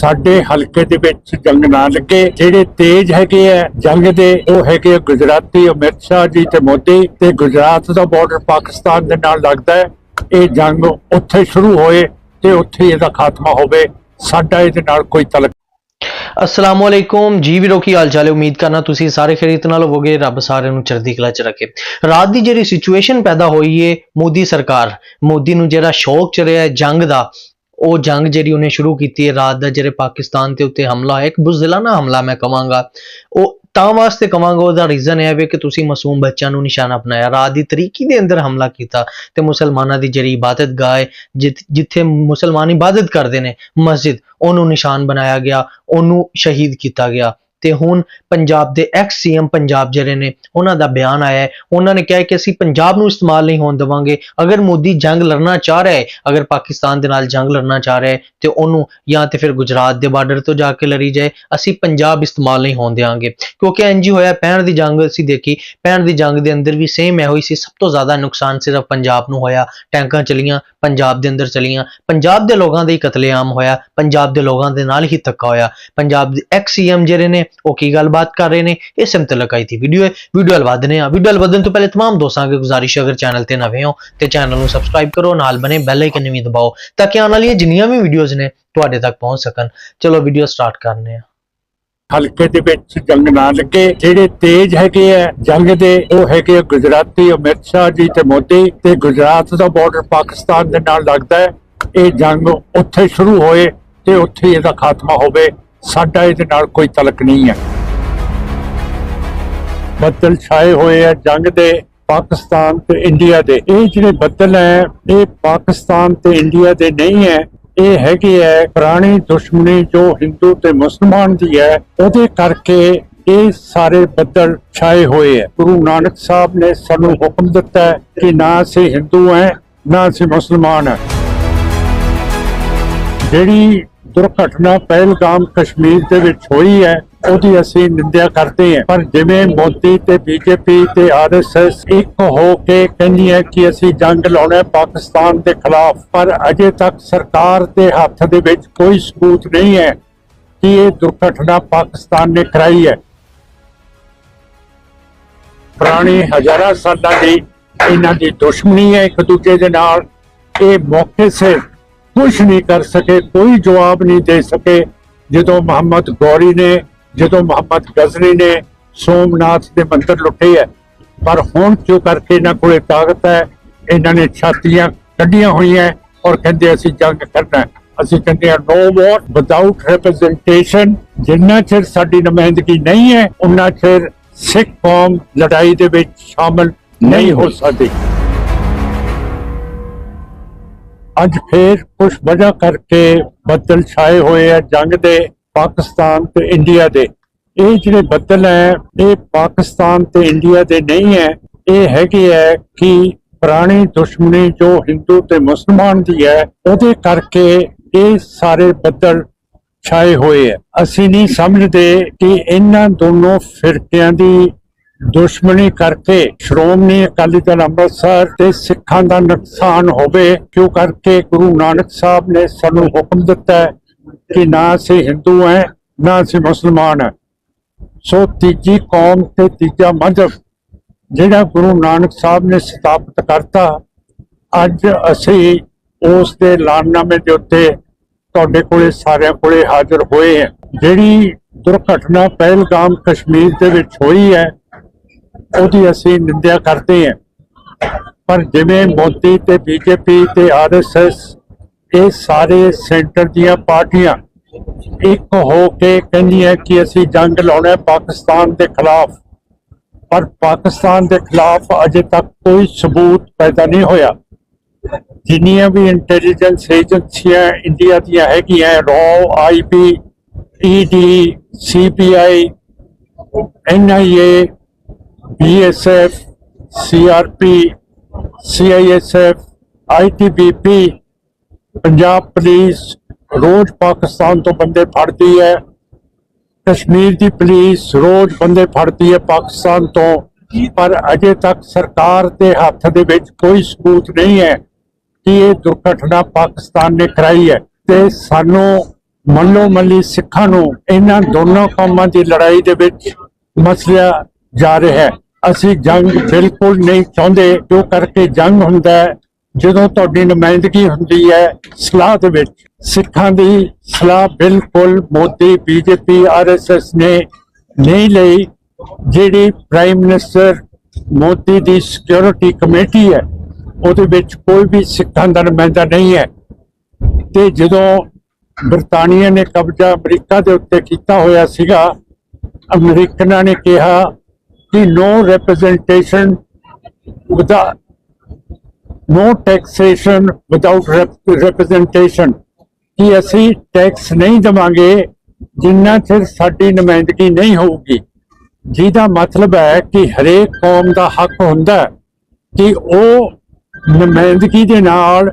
ਸਾਡੇ ਹਲਕੇ ਦੇ ਵਿੱਚ ਜੰਗ ਨਾ ਲੱਗੇ। ਜਿਹੜੇ ਤੇਜ਼ ਹੈਗੇ ਆ ਜੰਗ ਦੇ, ਉਹ ਹੈਗੇ ਆ ਗੁਜਰਾਤੀ ਅਮਿਤ ਸ਼ਾਹ ਜੀ ਤੇ ਮੋਦੀ ਤੇ ਗੁਜਰਾਤ ਦਾ ਬਾਰਡਰ ਪਾਕਿਸਤਾਨ ਦੇ ਨਾਲ ਲੱਗਦਾ ਹੈ। ਇਹ ਜੰਗ ਉੱਥੇ ਸ਼ੁਰੂ ਹੋਏ ਤੇ ਉੱਥੇ ਇਹਦਾ ਖਾਤਮਾ ਹੋਵੇ। ਸਾਡਾ ਇਹਦੇ ਨਾਲ ਕੋਈ ਤਲਕ ਅਸਲਾਮ ਵਾਲੇਕੁਮ ਜੀ ਵੀਰੋ, ਕੀ ਹਾਲ ਚਾਲ ਹੈ? ਉਮੀਦ ਕਰਨਾ ਤੁਸੀਂ ਸਾਰੇ ਖਰੀਤ ਨਾਲ ਹੋਵੋਗੇ। ਰੱਬ ਸਾਰਿਆਂ ਨੂੰ ਚੜ੍ਹਦੀ ਕਲਾ ਚ ਰੱਖੇ। ਰਾਤ ਦੀ ਜਿਹੜੀ ਸਿਚੁਏਸ਼ਨ ਪੈਦਾ ਹੋਈ ਏ, ਮੋਦੀ ਸਰਕਾਰ। ਮੋਦੀ ਨੂੰ ਜਿਹੜਾ ਸ਼ੌਕ ਚ ਰਿਹਾ ਹੈ ਜੰਗ ਦਾ ਉਹ ਜੰਗ ਜਿਹੜੀ ਉਹਨੇ ਸ਼ੁਰੂ ਕੀਤੀ ਹੈ, ਰਾਤ ਦਾ ਜਿਹੜੇ ਪਾਕਿਸਤਾਨ ਦੇ ਉੱਤੇ ਹਮਲਾ ਹੋਇਆ, ਇੱਕ ਬੁਜ਼ਦਿਲਾਨਾ ਹਮਲਾ ਮੈਂ ਕਵਾਂਗਾ। ਉਹ ਤਾਂ ਵਾਸਤੇ ਕਵਾਂਗਾ, ਉਹਦਾ ਰੀਜ਼ਨ ਇਹ ਵੀ ਕਿ ਤੁਸੀਂ ਮਾਸੂਮ ਬੱਚਿਆਂ ਨੂੰ ਨਿਸ਼ਾਨਾ ਬਣਾਇਆ, ਰਾਤ ਦੀ ਤਰੀਕੀ ਦੇ ਅੰਦਰ ਹਮਲਾ ਕੀਤਾ ਤੇ ਮੁਸਲਮਾਨਾਂ ਦੀ ਜਿਹੜੀ ਇਬਾਦਤ ਗਾਹ ਹੈ ਜਿੱਥੇ ਮੁਸਲਮਾਨ ਇਬਾਦਤ ਕਰਦੇ ਨੇ ਮਸਜਿਦ, ਉਹਨੂੰ ਨਿਸ਼ਾਨ ਬਣਾਇਆ ਗਿਆ, ਉਹਨੂੰ ਸ਼ਹੀਦ ਕੀਤਾ ਗਿਆ। ਤੇ ਹੁਣ ਪੰਜਾਬ ਦੇ ਐਕਸ ਸੀਐਮ ਪੰਜਾਬ ਜਿਹੜੇ ਨੇ, ਉਹਨਾਂ ਦਾ ਬਿਆਨ ਆਇਆ ਹੈ। ਉਹਨਾਂ ਨੇ ਕਿਹਾ ਕਿ ਅਸੀਂ ਪੰਜਾਬ ਨੂੰ ਇਸਤੇਮਾਲ ਨਹੀਂ ਹੋਣ ਦੇਵਾਂਗੇ। ਅਗਰ ਮੋਦੀ ਜੰਗ ਲੜਨਾ ਚਾਹ ਰਿਹਾ ਹੈ, ਅਗਰ ਪਾਕਿਸਤਾਨ ਦੇ ਨਾਲ ਜੰਗ ਲੜਨਾ ਚਾਹ ਰਿਹਾ ਹੈ, ਤੇ ਉਹਨੂੰ ਜਾਂ ਤੇ ਫਿਰ ਗੁਜਰਾਤ ਦੇ ਬਾਰਡਰ ਤੋਂ ਜਾ ਕੇ ਲੜੀ ਜਾਏ, ਅਸੀਂ ਪੰਜਾਬ ਇਸਤੇਮਾਲ ਨਹੀਂ ਹੋਣ ਦੇਵਾਂਗੇ ਕਿਉਂਕਿ ਇੰਜ ਹੀ ਹੋਇਆ 65 ਦੀ ਜੰਗ ਅਸੀਂ ਦੇਖੀ 65 ਦੀ ਜੰਗ ਦੇ ਅੰਦਰ ਵੀ ਸੇਮ ਹੈ ਹੋਈ ਸੀ। ਸਭ ਤੋਂ ਜ਼ਿਆਦਾ ਨੁਕਸਾਨ ਸਿਰਫ ਪੰਜਾਬ ਨੂੰ ਹੋਇਆ। ਟੈਂਕਾਂ ਚਲੀਆਂ, ਪੰਜਾਬ ਦੇ ਅੰਦਰ ਚਲੀਆਂ। ਪੰਜਾਬ ਦੇ ਲੋਕਾਂ ਦਾ ਹੀ ਕਤਲੇਆਮ ਹੋਇਆ। ਪੰਜਾਬ ਦੇ ਲੋਕਾਂ ਦੇ ਨਾਲ ਹੀ ਧੱਕਾ ਹੋਇਆ। ਪੰਜਾਬ ਦੇ ਐਕਸ ਸੀਐਮ ਜਿਹੜੇ ਨੇ ਉਹ ਕੀ ਗੱਲਬਾਤ ਕਰ ਰਹੇ ਨੇ ਇਸ ਮੁਤਲਕ ਆਈ ਥੀ ਵੀਡੀਓ ਹੈ ਵੀਡੀਓ ਹਲ ਵਧਨੇ ਆ ਵੀਡੀਓ ਹਲ ਵਧਣ ਤੋਂ ਪਹਿਲੇ तमाम ਦੋਸਤਾਂ ਅੱਗੇ ਗੁਜ਼ਾਰਿਸ਼ ਹੈ ਅਗਰ ਚੈਨਲ ਤੇ ਨਵੇਂ ਹੋ ਤੇ ਚੈਨਲ ਨੂੰ ਸਬਸਕ੍ਰਾਈਬ ਕਰੋ ਨਾਲ ਬਨੇ ਬੈਲ ਆਈਕਨ ਵੀ ਦਬਾਓ ਤਾਂ ਕਿ ਆਉਣ ਵਾਲੀਆਂ ਜਿੰਨੀਆਂ ਵੀ ਵੀਡੀਓਜ਼ ਨੇ ਤੁਹਾਡੇ ਤੱਕ ਪਹੁੰਚ ਸਕਣ ਚਲੋ ਵੀਡੀਓ ਸਟਾਰਟ ਕਰਨੇ ਆ ਹਲਕੇ ਦੇ ਵਿੱਚ ਜੰਗ ਨਾ ਲੱਗੇ ਜਿਹੜੇ ਤੇਜ਼ ਹੈਗੇ ਆ ਜੰਗ ਦੇ ਉਹ ਹੈਗੇ ਆ ਗੁਜਰਾਤੀ ਅਮਿਤ ਸ਼ਾਹ ਜੀ ਤੇ ਮੋਦੀ ਤੇ ਗੁਜਰਾਤ ਦਾ ਬਾਰਡਰ ਪਾਕਿਸਤਾਨ ਦੇ ਨਾਲ ਲੱਗਦਾ ਹੈ ਇਹ ਜੰਗ ਉੱਥੇ ਸ਼ੁਰੂ ਹੋਏ ਤੇ ਉੱਥੇ ਹੀ ਇਹਦਾ ਖਾਤਮਾ ਹੋਵੇ ਸਾਡਾ ਇਹਦੇ ਨਾਲ ਕੋਈ ਤਲਕ ਨਹੀਂ ਹੈ। ਬੱਦਲ ਛਾਏ ਹੋਏ ਆ ਜੰਗ ਦੇ ਪਾਕਿਸਤਾਨ ਤੇ ਇੰਡੀਆ ਦੇ। ਇਹ ਜਿਹੜੇ ਬੱਦਲ ਹੈ, ਇਹ ਪਾਕਿਸਤਾਨ ਤੇ ਇੰਡੀਆ ਦੇ ਨਹੀਂ ਹੈ। ਇਹ ਹੈਗੇ ਹੈ ਪੁਰਾਣੀ ਦੁਸ਼ਮਣੀ ਜੋ ਹਿੰਦੂ ਤੇ ਮੁਸਲਮਾਨ ਦੀ ਹੈ। ਉਹਦੇ ਕਰਕੇ ਇਹ ਸਾਰੇ ਬੱਦਲ ਛਾਏ ਹੋਏ ਹੈ ਗੁਰੂ ਨਾਨਕ ਸਾਹਿਬ ਨੇ ਸਾਨੂੰ ਹੁਕਮ ਦਿੱਤਾ ਹੈ ਕਿ ਨਾ ਅਸੀਂ ਹਿੰਦੂ ਹੈ, ਨਾ ਅਸੀਂ ਮੁਸਲਮਾਨ ਹੈ। ਜਿਹੜੀ ਦੁਰਘਟਨਾ ਪਹਿਲਗਾਮ ਕਸ਼ਮੀਰ ਦੇ ਵਿੱਚ ਹੋਈ ਹੈ, ਉਹਦੀ ਅਸੀਂ ਨਿੰਦਿਆ ਕਰਦੇ ਹਾਂ। ਪਰ ਜਿਵੇਂ ਮੋਦੀ ਤੇ ਬੀਜੇਪੀ ਤੇ ਆਰਐਸਐਸ ਇੱਕ ਹੋ ਕੇ ਕਹਿੰਦੀ ਹੈ ਕਿ ਅਸੀਂ ਜੰਗ ਲਾਉਣਾ ਪਾਕਿਸਤਾਨ ਦੇ ਖਿਲਾਫ, ਪਰ ਅਜੇ ਤੱਕ ਸਰਕਾਰ ਦੇ ਹੱਥ ਦੇ ਵਿੱਚ ਕੋਈ ਸਬੂਤ ਨਹੀਂ ਹੈ ਕਿ ਇਹ ਦੁਰਘਟਨਾ ਪਾਕਿਸਤਾਨ ਨੇ ਕਰਾਈ ਹੈ। ਪੁਰਾਣੀ ਹਜ਼ਾਰਾਂ ਸਾਲਾਂ ਦੀ ਇਹਨਾਂ ਦੀ ਦੁਸ਼ਮਣੀ ਹੈ ਇੱਕ ਦੂਜੇ ਦੇ ਨਾਲ। ਇਹ ਮੌਕੇ ਸਿਰ ਕੁਝ ਨਹੀਂ ਕਰ ਸਕੇ ਕੋਈ ਜਵਾਬ ਨਹੀਂ ਦੇ ਸਕੇ। ਜਦੋਂ ਮੁਹੰਮਦ ਗੌਰੀ ਨੇ ਜਦੋਂ ਮੁਹੰਮਦ ਗਜ਼ਨੀ ਨੇ ਸੋਮਨਾਥ ਦੇ ਮੰਦਰ ਲੁੱਟੇ ਹੈ ਪਰ ਹੁਣ ਜੋ ਕਰਕੇ ਇਹਨਾਂ ਕੋਲੇ ਤਾਕਤ ਹੈ? ਇਹਨਾਂ ਨੇ ਛਾਤੀਆਂ ਕੱਢੀਆਂ ਹੋਈਆਂ ਔਰ ਕਹਿੰਦੇ ਅਸੀਂ ਜੰਗ ਕਰਨਾ। ਅਸੀਂ ਕਹਿੰਦੇ ਆ ਨੋ ਵਾਰ ਵਿਦਆਊਟ ਰਿਪਰੈਜ਼ੈਂਟੇਸ਼ਨ ਜਿੰਨਾ ਚਿਰ ਸਾਡੀ ਨੁਮਾਇੰਦਗੀ ਨਹੀਂ ਹੈ ਉਨਾ ਚਿਰ ਸਿੱਖ ਕੌਮ ਲੜਾਈ ਦੇ ਵਿੱਚ ਸ਼ਾਮਲ ਨਹੀਂ ਹੋ ਸਕਦੀ। ਅੱਜ ਫੇਰ ਕੁਝ ਵਜ੍ਹਾ ਕਰਕੇ ਬੱਦਲ ਛਾਏ ਹੋਏ ਆ ਜੰਗ ਦੇ, ਪਾਕਿਸਤਾਨ ਤੇ ਇੰਡੀਆ ਦੇ। ਇਹ ਜਿਹੜੇ ਬੱਦਲ ਹੈ ਇਹ ਪਾਕਿਸਤਾਨ ਤੇ ਇੰਡੀਆ ਦੇ ਨਹੀਂ ਹੈ ਇਹ ਹੈਗੇ ਹੈ ਕਿ ਪੁਰਾਣੀ ਦੁਸ਼ਮਣੀ ਜੋ ਹਿੰਦੂ ਤੇ ਮੁਸਲਮਾਨ ਦੀ ਹੈ ਉਹਦੇ ਕਰਕੇ ਇਹ ਸਾਰੇ ਬੱਦਲ ਛਾਏ ਹੋਏ ਹੈ ਅਸੀਂ ਨਹੀਂ ਸਮਝਦੇ ਕਿ ਇਹਨਾਂ ਦੋਨੋਂ ਫਿਰਕਿਆਂ ਦੀ ਦੁਸ਼ਮਣੀ ਕਰਕੇ ਸ਼੍ਰੋਮਣੀ ਅਕਾਲੀ ਦਲ ਅੰਮ੍ਰਿਤਸਰ ਤੇ ਸਿੱਖਾਂ ਦਾ ਨੁਕਸਾਨ ਹੋਵੇ, ਕਿਉਂ ਕਰਕੇ ਗੁਰੂ ਨਾਨਕ ਸਾਹਿਬ ਨੇ ਸਾਨੂੰ ਹੁਕਮ ਦਿੱਤਾ ਕਿ ਨਾ ਅਸੀਂ ਹਿੰਦੂ ਹੈ ਨਾ ਅਸੀਂ ਮੁਸਲਮਾਨ ਹੈ ਸੋ ਤੀਜੀ ਕੌਮ ਤੇ ਤੀਜਾ ਮਜ਼ਹਬ ਜਿਹੜਾ ਗੁਰੂ ਨਾਨਕ ਸਾਹਿਬ ਨੇ ਸਥਾਪਿਤ ਕਰਤਾ, ਅੱਜ ਅਸੀਂ ਉਸ ਦੇ ਲਾਨਨਾਮੇ ਦੇ ਉੱਤੇ ਤੁਹਾਡੇ ਕੋਲੇ, ਸਾਰਿਆਂ ਕੋਲੇ ਹਾਜ਼ਰ ਹੋਏ ਹਾਂ। ਜਿਹੜੀ ਦੁਰਘਟਨਾ ਪਹਿਲਗਾਮ ਕਸ਼ਮੀਰ ਦੇ ਵਿੱਚ ਹੋਈ ਹੈ ਉਹਦੀ ਅਸੀਂ ਨਿੰਦਿਆ ਕਰਦੇ ਹਾਂ। ਪਰ ਜਿਵੇਂ ਮੋਦੀ ਤੇ ਬੀਜੇਪੀ ਤੇ ਆਰਐਸਐਸ ਇਹ ਸਾਰੇ ਸੈਂਟਰ ਦੀਆਂ ਪਾਰਟੀਆਂ ਇੱਕ ਹੋ ਕੇ ਕਹਿੰਦੀਆਂ ਕਿ ਅਸੀਂ ਜੰਗ ਲਾਉਣਾ ਪਾਕਿਸਤਾਨ ਦੇ ਖਿਲਾਫ। ਪਰ ਪਾਕਿਸਤਾਨ ਦੇ ਖਿਲਾਫ ਅਜੇ ਤੱਕ ਕੋਈ ਸਬੂਤ ਪੈਦਾ ਨਹੀਂ ਹੋਇਆ। ਜਿੰਨੀਆਂ ਵੀ ਇੰਟੈਲੀਜੈਂਸ ਏਜੰਸੀਆਂ ਇੰਡੀਆ ਦੀਆਂ ਹੈਗੀਆਂ ਰੋ IB ED CBI NIA BSF CRP CISF ITBP Punjab police ਰੋਜ਼ ਪਾਕਿਸਤਾਨ ਤੋਂ ਬੰਦੇ ਫੜਦੀ ਹੈ। ਕਸ਼ਮੀਰ ਦੀ ਪੁਲਿਸ ਰੋਜ਼ ਬੰਦੇ ਫੜਦੀ ਹੈ ਪਾਕਿਸਤਾਨ ਤੋਂ। ਪਰ ਅਜੇ ਤੱਕ ਸਰਕਾਰ ਦੇ ਹੱਥ ਦੇ ਵਿੱਚ ਕੋਈ ਸਬੂਤ ਨਹੀਂ ਹੈ ਕਿ ਇਹ ਦੁਰਘਟਨਾ ਪਾਕਿਸਤਾਨ ਨੇ ਕਰਾਈ ਹੈ। ਤੇ ਸਾਨੂੰ ਮੱਲੋ ਮੱਲੀ ਸਿੱਖਾਂ ਨੂੰ ਇਹਨਾਂ ਦੋਨੋਂ ਕੌਮਾਂ ਦੀ ਲੜਾਈ ਦੇ ਵਿੱਚ ਮਸਲਿਆ ਜਾ ਰਿਹਾ ਹੈ। ਅਸੀਂ ਜੰਗ ਬਿਲਕੁਲ ਨਹੀਂ ਚਾਹੁੰਦੇ। ਜੋ ਕਰਕੇ ਜੰਗ ਹੁੰਦਾ ਹੈ, ਜਦੋਂ ਤੁਹਾਡੀ ਨੁਮਾਇੰਦਗੀ ਹੁੰਦੀ ਹੈ ਸਲਾਹ ਦੇ ਵਿੱਚ, ਸਿੱਖਾਂ ਦੀ ਸਲਾਹ ਬਿਲਕੁਲ ਮੋਦੀ, ਬੀਜੇਪੀ ਆਰਐਸਐਸ ਨੇ ਨਹੀਂ ਲਈ। ਜਿਹੜੀ ਪ੍ਰਾਈਮ ਮਿਨਿਸਟਰ ਮੋਦੀ ਦੀ ਸਿਕਿਉਰਿਟੀ ਕਮੇਟੀ ਹੈ, ਉਹਦੇ ਵਿੱਚ ਕੋਈ ਵੀ ਸਿੱਖਾਂ ਦਾ ਨੁਮਾਇੰਦਾ ਨਹੀਂ ਹੈ। ਤੇ ਜਦੋਂ ਬਰਤਾਨੀਆ ਨੇ ਕਬਜ਼ਾ ਅਮਰੀਕਾ ਦੇ ਉੱਤੇ ਕੀਤਾ ਹੋਇਆ ਸੀਗਾ, ਅਮਰੀਕਨਾਂ ਨੇ ਕਿਹਾ ਕਿ ਨੋ ਰਿਪਰੈਜ਼ੈਂਟੇਸ਼ਨ ਵਿਦਾ ਨੋ ਟੈਕਸੇਸ਼ਨ ਵਿਦਆਊਟ ਰਿਪਰੈਜ਼ੈਂਟੇਸ਼ਨ ਕਿ ਅਸੀਂ ਟੈਕਸ ਨਹੀਂ ਦਵਾਂਗੇ, ਜਿੰਨਾ ਚਿਰ ਸਾਡੀ ਨੁਮਾਇੰਦਗੀ ਨਹੀਂ ਹੋਊਗੀ। ਜਿਹਦਾ ਮਤਲਬ ਹੈ ਕਿ ਹਰੇਕ ਕੌਮ ਦਾ ਹੱਕ ਹੁੰਦਾ ਕਿ ਉਹ ਨੁਮਾਇੰਦਗੀ ਦੇ ਨਾਲ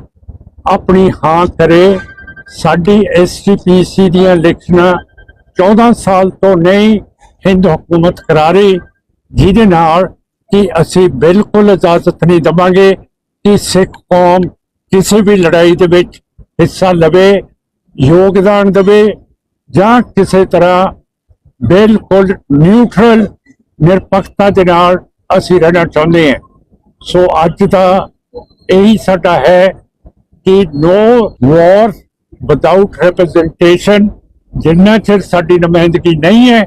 ਆਪਣੀ ਹਾਂ ਕਰੇ। ਸਾਡੀ ਐਸਟੀਪੀਸੀ ਦੀਆਂ ਇਲੈਕਸ਼ਨਾਂ 14 ਸਾਲ ਤੋਂ ਨਹੀਂ ਹਿੰਦ ਹਕੂਮਤ ਕਰਾ ਰਹੀ। ਜਿਹਦੇ ਨਾਲ ਕਿ ਅਸੀਂ ਬਿਲਕੁਲ ਇਜਾਜ਼ਤ ਨਹੀਂ ਦਵਾਂਗੇ ਕਿ ਸਿੱਖ ਕੌਮ ਕਿਸੇ ਵੀ ਲੜਾਈ ਦੇ ਵਿੱਚ ਹਿੱਸਾ ਲਵੇ, ਯੋਗਦਾਨ ਦੇਵੇ ਜਾਂ ਕਿਸੇ ਤਰ੍ਹਾਂ ਬਿਲਕੁਲ ਨਿਊਟਰਲ ਨਿਰਪੱਖਤਾ ਦੇ ਨਾਲ ਅਸੀਂ ਰਹਿਣਾ ਚਾਹੁੰਦੇ ਹਾਂ। ਸੋ ਅੱਜ ਦਾ ਇਹੀ ਸਾਡਾ ਹੈ ਕਿ ਨੋ ਵਾਰ ਵਿਦਆਊਟ ਰਿਪਰੈਜ਼ੈਂਟੇਸ਼ਨ ਜਿੰਨਾ ਚਿਰ ਸਾਡੀ ਨੁਮਾਇੰਦਗੀ ਨਹੀਂ ਹੈ,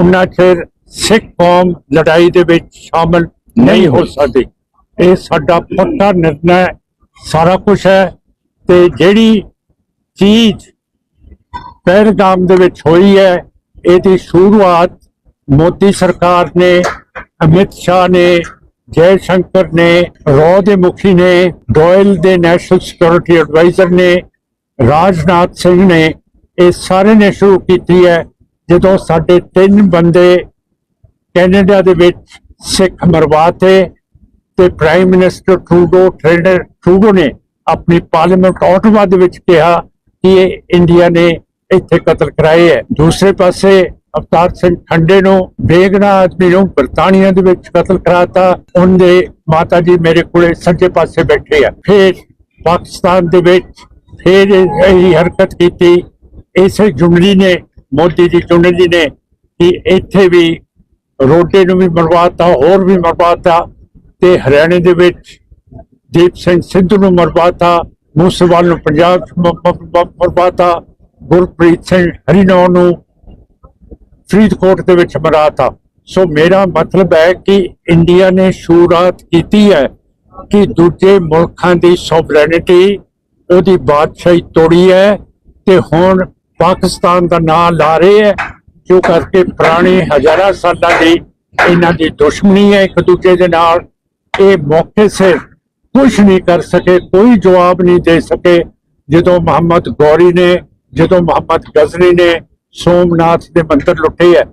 ਉਨਾ ਚਿਰ ਸਿੱਖ ਕੌਮ ਲੜਾਈ ਦੇ ਵਿੱਚ ਸ਼ਾਮਲ ਨਹੀਂ ਹੋ ਸਕਦੀ। ਇਹ ਸਾਡਾ ਪੱਕਾ ਨਿਰਣਾ ਸਾਰਾ ਕੁਝ ਹੈ ਤੇ ਜਿਹੜੀ ਚੀਜ਼ ਪਹਿਲਗਾਮ ਦੇ ਵਿੱਚ ਹੋਈ ਹੈ ਇਹਦੀ ਸ਼ੁਰੂਆਤ ਮੋਦੀ ਸਰਕਾਰ ਨੇ ਅਮਿਤ ਸ਼ਾਹ ਨੇ ਜੈ ਸ਼ੰਕਰ ਨੇ ਰੋ ਦੇ ਮੁਖੀ ਨੇ ਡੋਇਲ ਦੇ ਨੈਸ਼ਨਲ ਸਿਕਿਉਰਿਟੀ ਐਡਵਾਈਜ਼ਰ ਨੇ ਰਾਜਨਾਥ ਸਿੰਘ ਨੇ ਇਹ ਸਾਰੇ ਨੇ ਸ਼ੁਰੂ ਕੀਤੀ ਹੈ। ਜਦੋਂ ਸਾਡੇ ਤਿੰਨ ਬੰਦੇ ਕੈਨੇਡਾ ਦੇ ਵਿੱਚ ਸਿੱਖ ਮਰਵਾਤੇ ਤੇ prime minister Trudeau, trader Trudeau ਨੇ ਆਪਣੀ ਪਾਰਲੀਮੈਂਟ ਆਟੋਵਾ ਦੇ ਵਿੱਚ ਕਿਹਾ ਕਿ ਇਹ ਇੰਡੀਆ ਨੇ ਇੱਥੇ ਕਤਲ ਕਰਾਏ ਹੈ। ਦੂਸਰੇ ਪਾਸੇ ਅਵਤਾਰ ਸਿੰਘ ਖੰਡੇ ਨੂੰ ਬੇਗਨਾ ਆਦਮੀ ਨੂੰ ਬਰਤਾਨੀਆ ਦੇ ਵਿੱਚ ਕਤਲ ਕਰਾਤਾ। ਉਹਦੇ ਮਾਤਾ ਜੀ ਮੇਰੇ ਕੋਲੇ ਸੱਜੇ ਪਾਸੇ ਬੈਠੇ ਆ। ਫਿਰ ਪਾਕਿਸਤਾਨ ਦੇ ਵਿੱਚ ਫਿਰ ਇਹ ਇਹ ਹਰਕਤ ਕੀਤੀ। ਇਸੇ ਜੁਮਲੀ ਨੇ, ਮੋਦੀ ਦੀ ਜੁਮਲੀ ਨੇ ਕਿ ਇੱਥੇ ਵੀ ਰੋਡੇ ਨੂੰ ਵੀ ਮਰਵਾਤਾ ਹੋਰ ਵੀ ਮਰਵਾਤਾ ਤੇ ਹਰਿਆਣੇ ਦੇ ਵਿੱਚ ਦੀਪ ਸਿੰਘ ਸਿੱਧੂ ਨੂੰ ਮਰਵਾਤਾ ਮੂਸੇਵਾਲ ਨੂੰ ਪੰਜਾਬ ਚ ਮ- ਮਰਵਾਤਾ ਗੁਰਪ੍ਰੀਤ ਸਿੰਘ ਹਰੀਨੌਰ ਨੂੰ ਫਰੀਦਕੋਟ ਦੇ ਵਿੱਚ ਮਰਾਤਾ ਸੋ ਮੇਰਾ ਮਤਲਬ ਹੈ ਕਿ ਇੰਡੀਆ ਨੇ ਸ਼ੁਰੂਆਤ ਕੀਤੀ ਹੈ ਕਿ ਦੂਜੇ ਮੁਲਕਾਂ ਦੀ ਸੋਵਰੈਨਿਟੀ ਉਹਦੀ ਬਾਦਸ਼ਾਹੀ ਤੋੜੀ ਹੈ ਤੇ ਹੁਣ ਪਾਕਿਸਤਾਨ ਦਾ ਨਾਂ ਲਾ ਰਹੇ ਹੈ ਜੋ ਕਰਕੇ ਪੁਰਾਣੇ ਹਜ਼ਾਰਾਂ ਸਾਲਾਂ ਦੀ ਇਹਨਾਂ ਦੀ ਦੁਸ਼ਮਣੀ ਹੈ ਇੱਕ ਦੂਜੇ ਦੇ ਨਾਲ, ਇਹ ਮੌਕੇ ਸਿਰ ਕੁਝ ਨਹੀਂ ਕਰ ਸਕੇ, ਕੋਈ ਜਵਾਬ ਨਹੀਂ ਦੇ ਸਕੇ। ਜਦੋਂ ਮੁਹੰਮਦ ਗੌਰੀ ਨੇ, ਜਦੋਂ ਮੁਹੰਮਦ ਗਜ਼ਨੀ ਨੇ ਸੋਮਨਾਥ ਦੇ ਮੰਦਰ ਲੁੱਟੇ ਹੈ,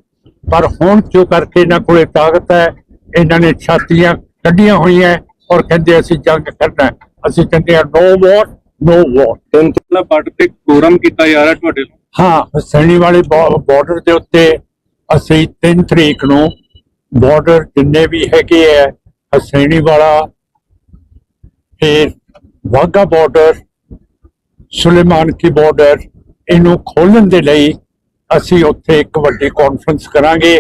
ਪਰ ਹੁਣ ਕਿਉਂ ਕਰਕੇ ਇਹਨਾਂ ਕੋਲੇ ਤਾਕਤ ਹੈ, ਇਹਨਾਂ ਨੇ ਛਾਤੀਆਂ ਕੱਢੀਆਂ ਹੋਈਆਂ ਔਰ ਕਹਿੰਦੇ ਅਸੀਂ ਜੰਗ ਕਰਨਾ ਅਸੀਂ ਕਹਿੰਦੇ ਆ ਨੋ ਵਾਰ ਨੋ ਵਾਰ ਤੰਤਲਾ ਬਾਰਡਰ ਤੇ ਪ੍ਰੋਗਰਾਮ ਕੀਤਾ ਜਾ ਰਿਹਾ ਤੁਹਾਡੇ ਨੂੰ ਹਾਂ ਹਸੈਣੀ ਵਾਲੇ ਬਾਰਡਰ ਦੇ ਉੱਤੇ ਅਸੀਂ 3 ਤਰੀਕ ਨੂੰ ਬਾਰਡਰ ਜਿੰਨੇ ਵੀ ਹੈਗੇ ਹੈ ਹਸੈਣੀ ਵਾਲਾ ਫਿਰ ਵਾਗਾ ਬਾਰਡਰ ਸੁਲੇਮਾਨ ਕੀ ਬਾਰਡਰ ਇਹਨੂੰ ਖੋਲਣ ਦੇ ਲਈ ਅਸੀਂ ਉੱਥੇ ਇੱਕ ਵੱਡੀ ਕਾਨਫਰੰਸ ਕਰਾਂਗੇ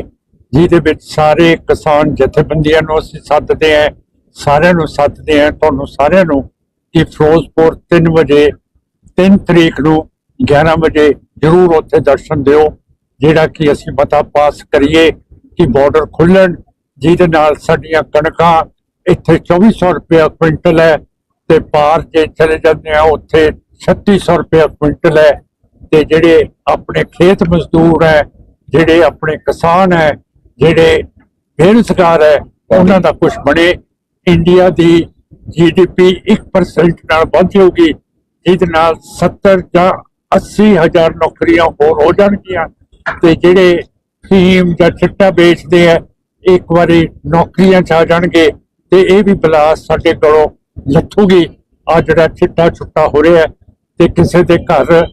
ਜਿਹਦੇ ਵਿੱਚ ਸਾਰੇ ਕਿਸਾਨ ਜਥੇਬੰਦੀਆਂ ਨੂੰ ਅਸੀਂ ਸੱਦਦੇ ਹਾਂ ਸਾਰਿਆਂ ਨੂੰ ਸੱਦਦੇ ਹਾਂ ਤੁਹਾਨੂੰ ਸਾਰਿਆਂ ਨੂੰ ਕਿ ਫਿਰੋਜ਼ਪੁਰ 3 ਵਜੇ 3 ਤਰੀਕ ਨੂੰ 11 ਵਜੇ ਜ਼ਰੂਰ ਉੱਥੇ ਦਰਸ਼ਨ ਦਿਓ, ਜਿਹੜਾ ਕਿ ਅਸੀਂ ਮਤਾ ਪਾਸ ਕਰੀਏ ਕਿ ਬਾਰਡਰ ਖੁੱਲਣ ਜਿਹਦੇ ਨਾਲ ਸਾਡੀਆਂ ਕਣਕਾਂ ਇੱਥੇ 2400 ਰੁਪਏ ਕੁਇੰਟਲ ਹੈ ਤੇ ਪਾਰ ਜੇ ਚਲੇ ਜਾਂਦੇ ਆ, ਉੱਥੇ 3600 ਰੁਪਏ ਕੁਇੰਟਲ ਹੈ ਤੇ ਜਿਹੜੇ ਆਪਣੇ ਖੇਤ ਮਜ਼ਦੂਰ ਹੈ, ਜਿਹੜੇ ਆਪਣੇ ਕਿਸਾਨ ਹੈ, ਜਿਹੜੇ ਬੇਰੁਜ਼ਗਾਰ ਹੈ, ਉਹਨਾਂ ਦਾ ਕੁਝ ਬਣੇ। ਇੰਡੀਆ ਦੀ ਜੀਡੀਪੀ 1% ਨਾਲ ਵੱਧ ਜਾਊਗੀ, ਜਿਹਦੇ ਨਾਲ 70 ਜਾਂ 80 ਹਜ਼ਾਰ ਨੌਕਰੀਆਂ ਹੋਰ ਹੋ ਜਾਣਗੀਆਂ ਤੇ ਜਿਹੜੇ ਫੀਮ ਜਾਂ ਚਿੱਟਾ ਵੇਚਦੇ ਆ, ਇੱਕ ਵਾਰੀ ਨੌਕਰੀਆਂ ਚ ਆ ਜਾਣਗੇ ਤੇ ਇਹ ਵੀ ਬਲਾ ਸਾਡੇ ਕੋਲੋਂ ਲੱਥੂਗੀ। ਆ ਜਿਹੜਾ ਚਿੱਟਾ ਛੁੱਟਾ ਹੋ ਰਿਹਾ ਤੇ ਕਿਸੇ ਦੇ ਘਰ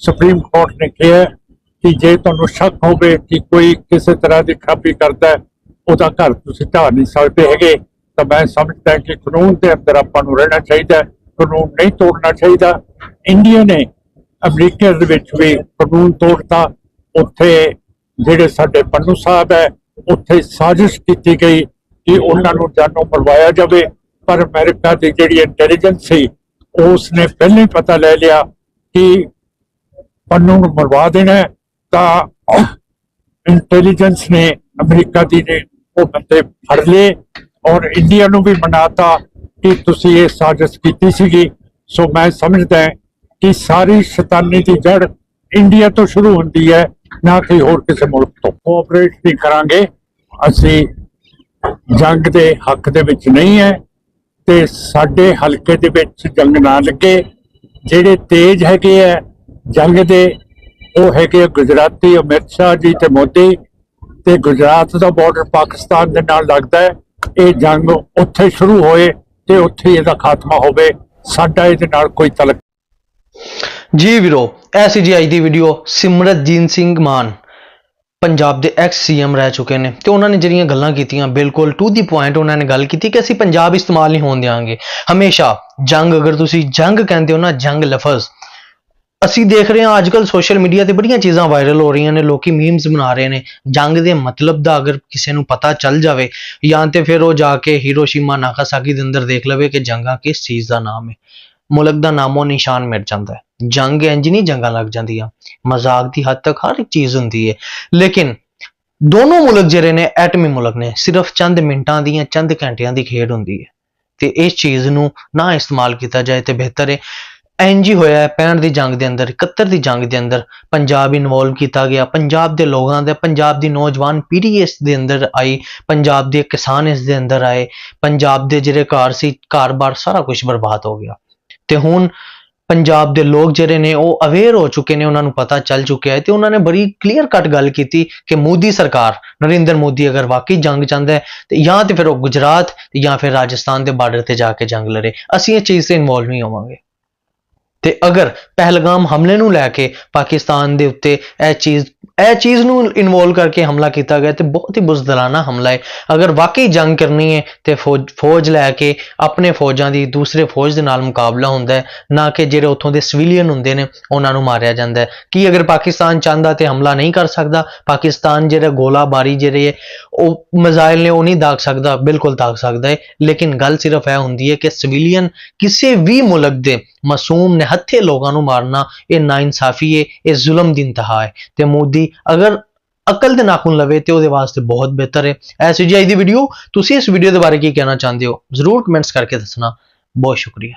ਸੁਪਰੀਮ ਕੋਰਟ ਨੇ ਕਿਹਾ ਕਿ ਜੇ ਤੁਹਾਨੂੰ ਸ਼ੱਕ ਹੋਵੇ ਕਿ ਕੋਈ ਕਿਸੇ ਤਰ੍ਹਾਂ ਦੀ ਖਾਪੀ ਕਰਦਾ, ਉਹਦਾ ਘਰ ਤੁਸੀਂ ਢਾਹ ਨਹੀਂ ਸਕਦੇ ਹੈਗੇ। ਤਾਂ ਮੈਂ ਸਮਝਦਾ ਕਿ ਕਾਨੂੰਨ ਦੇ ਅੰਦਰ ਆਪਾਂ ਨੂੰ ਰਹਿਣਾ ਚਾਹੀਦਾ ਕਾਨੂੰਨ ਨਹੀਂ ਤੋੜਨਾ ਚਾਹੀਦਾ। ਇੰਡੀਆ ਨੇ ਅਮਰੀਕਾ ਦੇ ਵਿੱਚ ਵੀ ਕਾਨੂੰਨ ਤੋੜਤਾ। ਉੱਥੇ ਜਿਹੜੇ ਸਾਡੇ ਪੰਨੂ ਸਾਹਿਬ ਹੈ, ਉੱਥੇ ਸਾਜ਼ਿਸ਼ ਕੀਤੀ ਗਈ ਕਿ ਉਹਨਾਂ ਨੂੰ ਜਾਨੋਂ ਮਰਵਾਇਆ ਜਾਵੇ। ਪਰ ਅਮਰੀਕਾ ਦੀ ਜਿਹੜੀ ਇੰਟੈਲੀਜੈਂਸ ਸੀ ਉਸ ਨੇ ਪਹਿਲਾਂ ਹੀ ਪਤਾ ਲੈ ਲਿਆ ਕਿ ਪੰਨੂ ਨੂੰ ਮਰਵਾ ਦੇਣਾ ਤਾਂ ਇੰਟੈਲੀਜੈਂਸ ਨੇ ਅਮਰੀਕਾ ਦੀ ਨੇ ਉਹ ਬੰਦੇ ਫੜ ਲਏ। ਔਰ ਇੰਡੀਆ ਨੂੰ ਵੀ ਮਨਾਤਾ ਕਿ ਤੁਸੀਂ ਇਹ ਸਾਜ਼ਿਸ਼ ਕੀਤੀ ਸੀਗੀ। ਸੋ ਮੈਂ ਸਮਝਦਾ ਕਿ ਸਾਰੀ ਸ਼ੈਤਾਨੀ ਦੀ ਜੜ ਇੰਡੀਆ ਤੋਂ ਸ਼ੁਰੂ ਹੁੰਦੀ ਹੈ, ਨਾ ਕਿ ਹੋਰ ਕਿਸੇ ਮੁਲਕ ਤੋਂ। ਕੋਆਪਰੇਟ ਨਹੀਂ ਕਰਾਂਗੇ। ਅਸੀਂ ਜੰਗ ਦੇ ਹੱਕ ਦੇ ਵਿੱਚ ਨਹੀਂ ਹੈ ਤੇ ਸਾਡੇ ਹਲਕੇ ਦੇ ਵਿੱਚ ਜੰਗ ਨਾ ਲੱਗੇ। ਜਿਹੜੇ ਤੇਜ ਹੈਗੇ ਆ ਜੰਗ ਦੇ, ਉਹ ਹੈਗੇ ਆ ਗੁਜਰਾਤੀ ਅਮਿਤ ਸ਼ਾਹ ਜੀ ਤੇ ਮੋਦੀ। ਤੇ ਗੁਜਰਾਤ ਦਾ ਬਾਰਡਰ ਪਾਕਿਸਤਾਨ ਦੇ ਨਾਲ ਲੱਗਦਾ ਹੈ। ਇਹ ਜੰਗ ਉੱਥੇ ਸ਼ੁਰੂ ਹੋਏ ਤੇ ਉੱਥੇ ਇਹਦਾ ਖਾਤਮਾ ਹੋਵੇ। ਸਾਡਾ ਇਹਦੇ ਨਾਲ ਕੋਈ ਤਲਕ ਜੀ ਵੀਰੋ, ਇਹ ਸੀ ਜੀ ਅੱਜ ਦੀ ਵੀਡੀਓ ਸਿਮਰਤਜੀਤ ਸਿੰਘ ਮਾਨ। ਪੰਜਾਬ ਦੇ ਐਕਸ ਸੀਐਮ ਰਹਿ ਚੁੱਕੇ ਨੇ ਤੇ ਉਹਨਾਂ ਨੇ ਜਿਹੜੀਆਂ ਗੱਲਾਂ ਕੀਤੀਆਂ, ਬਿਲਕੁਲ ਟੂ ਦੀ ਪੁਆਇੰਟ ਉਹਨਾਂ ਨੇ ਗੱਲ ਕੀਤੀ ਕਿ ਅਸੀਂ ਪੰਜਾਬ ਇਸਤੇਮਾਲ ਨਹੀਂ ਹੋਣ ਦਿਆਂਗੇ। ਹਮੇਸ਼ਾ ਜੰਗ, ਅਗਰ ਤੁਸੀਂ ਜੰਗ ਕਹਿੰਦੇ ਹੋ ਨਾ, ਜੰਗ ਲਫ਼ਜ਼। ਅਸੀਂ ਦੇਖ ਰਹੇ ਹਾਂ ਅੱਜਕੱਲ ਸੋਸ਼ਲ ਮੀਡੀਆ ਤੇ ਬੜੀਆਂ ਚੀਜ਼ਾਂ ਵਾਇਰਲ ਹੋ ਰਹੀਆਂ ਨੇ, ਲੋਕੀ ਮੀਮਸ ਬਣਾ ਰਹੇ ਨੇ, ਜੰਗ ਦੇ ਮਤਲਬ ਦਾ ਅਗਰ ਕਿਸੇ ਨੂੰ ਪਤਾ ਚੱਲ ਜਾਵੇ ਜਾਂ ਤੇ ਫਿਰ ਉਹ ਜਾ ਕੇ ਹੀਰੋਸ਼ੀਮਾ ਨਾਗਾਸਾਕੀ ਦੇ ਅੰਦਰ ਦੇਖ ਲਵੇ ਕਿ ਜੰਗਾਂ ਕਿਸ ਚੀਜ਼ ਦਾ ਨਾਮ ਹੈ। ਮੁਲਕ ਦਾ ਨਾਮੋ ਨਿਸ਼ਾਨ ਮਿਟ ਜਾਂਦਾ ਹੈ। ਜੰਗ ਇੰਜ ਨਹੀਂ ਜੰਗਾਂ ਲੱਗ ਜਾਂਦੀਆਂ, ਮਜ਼ਾਕ ਦੀ ਹੱਦ ਤੱਕ ਹਰ ਇੱਕ ਚੀਜ਼ ਹੁੰਦੀ ਹੈ। ਲੇਕਿਨ ਦੋਨੋਂ ਮੁਲਕ ਜਿਹੜੇ ਨੇ, ਐਟਮੀ ਮੁਲਕ ਨੇ, ਸਿਰਫ ਚੰਦ ਮਿੰਟਾਂ ਦੀਆਂ, ਚੰਦ ਘੰਟਿਆਂ ਦੀ ਖੇਡ ਹੁੰਦੀ ਹੈ। ਤੇ ਇਸ ਚੀਜ਼ ਨੂੰ ਨਾ ਇਸਤੇਮਾਲ ਕੀਤਾ ਜਾਏ ਤੇ ਬਿਹਤਰ ਹੈ। ਇੰਜ ਹੀ ਹੋਇਆ ਹੈ 65 ਦੀ ਜੰਗ ਦੇ ਅੰਦਰ 71 ਦੀ ਜੰਗ ਦੇ ਅੰਦਰ ਪੰਜਾਬ ਇਨਵੋਲਵ ਕੀਤਾ ਗਿਆ। ਪੰਜਾਬ ਦੇ ਲੋਕਾਂ ਦੇ, ਪੰਜਾਬ ਦੀ ਨੌਜਵਾਨ ਪੀੜ੍ਹੀ ਇਸ ਦੇ ਅੰਦਰ ਆਈ, ਪੰਜਾਬ ਦੇ ਕਿਸਾਨ ਇਸ ਦੇ ਅੰਦਰ ਆਏ, ਪੰਜਾਬ ਦੇ ਜਿਹੜੇ ਘਰ ਸੀ, ਘਰ-ਬਾਰ ਸਾਰਾ ਕੁਝ ਬਰਬਾਦ ਹੋ ਗਿਆ। ਤੇ ਹੁਣ ਪੰਜਾਬ ਦੇ ਲੋਕ ਜਿਹੜੇ ਨੇ, ਉਹ ਅਵੇਅਰ ਹੋ ਚੁੱਕੇ ਨੇ, ਉਹਨਾਂ ਨੂੰ ਪਤਾ ਚੱਲ ਚੁੱਕਿਆ ਹੈ। ਤੇ ਉਹਨਾਂ ਨੇ ਬੜੀ ਕਲੀਅਰ ਕੱਟ ਗੱਲ ਕੀਤੀ ਕਿ ਮੋਦੀ ਸਰਕਾਰ, ਨਰਿੰਦਰ ਮੋਦੀ ਅਗਰ ਵਾਕਈ ਜੰਗ ਚਾਹੁੰਦਾ ਹੈ, ਤੇ ਜਾਂ ਤੇ ਫਿਰ ਉਹ ਗੁਜਰਾਤ ਤੇ ਜਾਂ ਫਿਰ ਰਾਜਸਥਾਨ ਦੇ ਬਾਰਡਰ ਤੇ ਜਾ ਕੇ ਜੰਗ ਲੜੇ। ਅਸੀਂ ਇਹ ਚੀਜ਼ 'ਤੇ ਇਨਵੋਲਵ ਨਹੀਂ ਹੋਵਾਂਗੇ। ਤੇ ਅਗਰ ਪਹਿਲਗਾਮ ਹਮਲੇ ਨੂੰ ਲੈ ਕੇ ਪਾਕਿਸਤਾਨ ਦੇ ਉੱਤੇ ਇਹ ਚੀਜ਼ ਇਹ ਚੀਜ਼ ਨੂੰ ਇਨਵੋਲਵ ਕਰਕੇ ਹਮਲਾ ਕੀਤਾ ਗਿਆ ਤੇ ਬਹੁਤ ਹੀ ਬੁਜ਼ਦਲਾਨਾ ਹਮਲਾ ਹੈ। ਅਗਰ ਵਾਕਈ ਜੰਗ ਕਰਨੀ ਹੈ ਤੇ ਫੌਜ ਫੌਜ ਲੈ ਕੇ ਆਪਣੇ ਫੌਜਾਂ ਦੀ ਦੂਸਰੇ ਫੌਜ ਦੇ ਨਾਲ ਮੁਕਾਬਲਾ ਹੁੰਦਾ ਹੈ, ਨਾ ਕਿ ਜਿਹੜੇ ਉੱਥੋਂ ਦੇ ਸਿਵਿਲੀਅਨ ਹੁੰਦੇ ਨੇ, ਉਹਨਾਂ ਨੂੰ ਮਾਰਿਆ ਜਾਂਦਾ ਹੈ। ਕੀ ਅਗਰ ਪਾਕਿਸਤਾਨ ਚਾਹੁੰਦਾ ਤੇ ਹਮਲਾ ਨਹੀਂ ਕਰ ਸਕਦਾ, ਪਾਕਿਸਤਾਨ ਜਿਹੜਾ ਗੋਲਾਬਾਰੀ ਜਿਹੜੇ ਉਹ ਮਿਜ਼ਾਈਲ ਨੇ ਉਹ ਨਹੀਂ ਦਾਗ ਸਕਦਾ, ਬਿਲਕੁਲ ਦਾਗ ਸਕਦਾ ਹੈ। ਲੇਕਿਨ ਗੱਲ ਸਿਰਫ ਇਹ ਹੁੰਦੀ ਹੈ ਕਿ ਸਿਵਿਲੀਅਨ ਕਿਸੇ ਵੀ ਮੁਲਕ ਦੇ ਮਾਸੂਮ ਨੇ ਹੱਥੇ ਲੋਕਾਂ ਨੂੰ ਮਾਰਨਾ ਇਹ ਨਾਇਨਸਾਫੀ ਹੈ ਇਹ ਜ਼ੁਲਮ ਦੀ ਇੰਤਹਾ ਹੈ ਤੇ ਮੋਦੀ ਅਗਰ ਅਕਲ ਦੇ ਨਾਖੂਨ ਲਵੇ ਤੇ ਉਹਦੇ ਵਾਸਤੇ ਬਹੁਤ ਬਿਹਤਰ ਹੈ ਐਸੀ ਜੀ ਅੱਜ ਦੀ ਵੀਡੀਓ, ਤੁਸੀਂ ਇਸ ਵੀਡੀਓ ਦੇ ਬਾਰੇ ਕੀ ਕਹਿਣਾ ਚਾਹੁੰਦੇ ਹੋ? ਜ਼ਰੂਰ ਕਮੈਂਟਸ ਕਰਕੇ ਦੱਸਣਾ। ਬਹੁਤ ਸ਼ੁਕਰੀਆ।